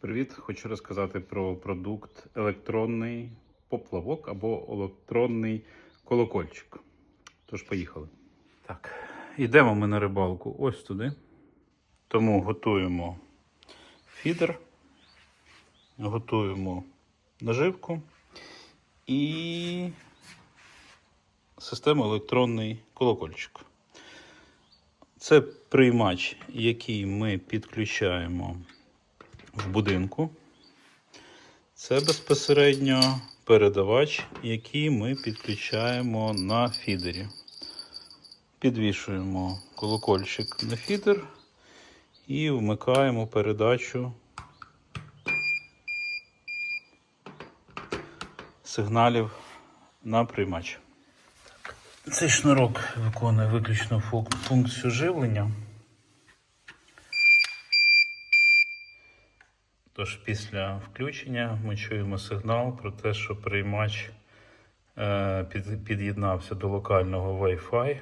Привіт! Хочу розказати про продукт електронний поплавок або електронний колокольчик. Тож, поїхали. Так, йдемо ми на рибалку ось туди. Тому готуємо фідер, готуємо наживку і систему електронний колокольчик. Це приймач, який ми підключаємо в будинку. Це безпосередньо передавач, який ми підключаємо на фідері. Підвішуємо колокольчик на фідер і вмикаємо передачу сигналів на приймач. Цей шнурок виконує виключно функцію живлення. Тож після включення ми чуємо сигнал про те, що приймач е, під'єднався до локального Wi-Fi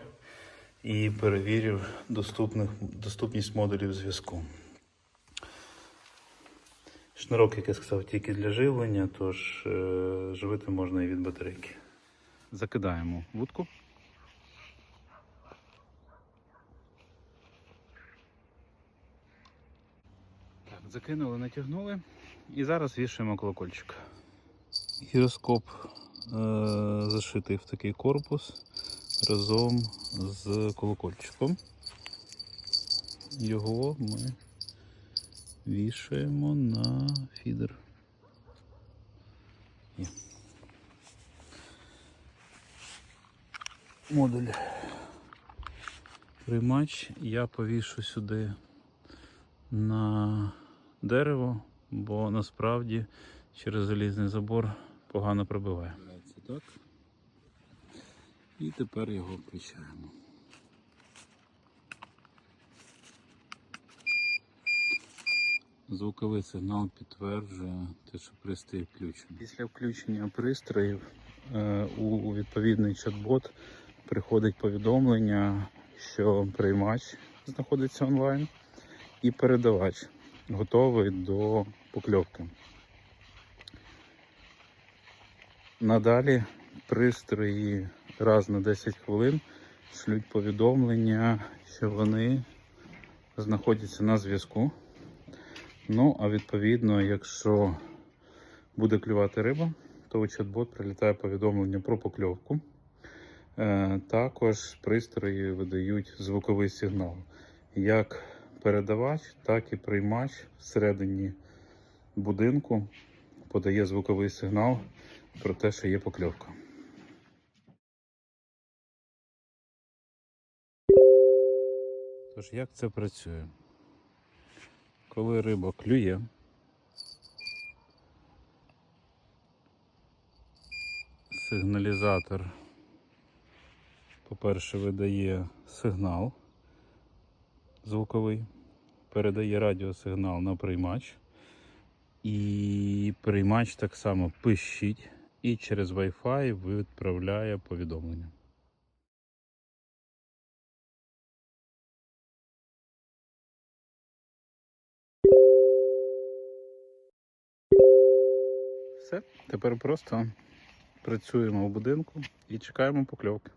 і перевірив доступних, доступність модулів зв'язку. Шнурок, як я сказав, тільки для живлення, тож е, живити можна і від батарейки. Закидаємо вудку. Закинули, натягнули. І зараз вішаємо колокольчик. Гіроскоп е- зашитий в такий корпус разом з колокольчиком. Його ми вішаємо на фідер. Є. Модуль. Приймач я повішу сюди на дерево, бо насправді через залізний забор погано пробиває. Так. І тепер його включаємо. Звуковий сигнал підтверджує те, що пристрій включений. Після включення пристроїв е, у відповідний чат-бот приходить повідомлення, що приймач знаходиться онлайн і передавач готовий до покльовки. Надалі пристрої раз на 10 хвилин шлють повідомлення, що вони знаходяться на зв'язку. Ну, а відповідно, якщо буде клювати риба, то у чат-бот прилітає повідомлення про покльовку. Е, також пристрої видають звуковий сигнал. Як передавач, так і приймач всередині будинку подає звуковий сигнал про те, що є покльовка. Тож, як це працює? Коли риба клює, сигналізатор, по-перше, видає сигнал звуковий, передає радіосигнал на приймач, і приймач так само пищить і через Wi-Fi відправляє повідомлення. Все, тепер просто працюємо в будинку і чекаємо покльовки.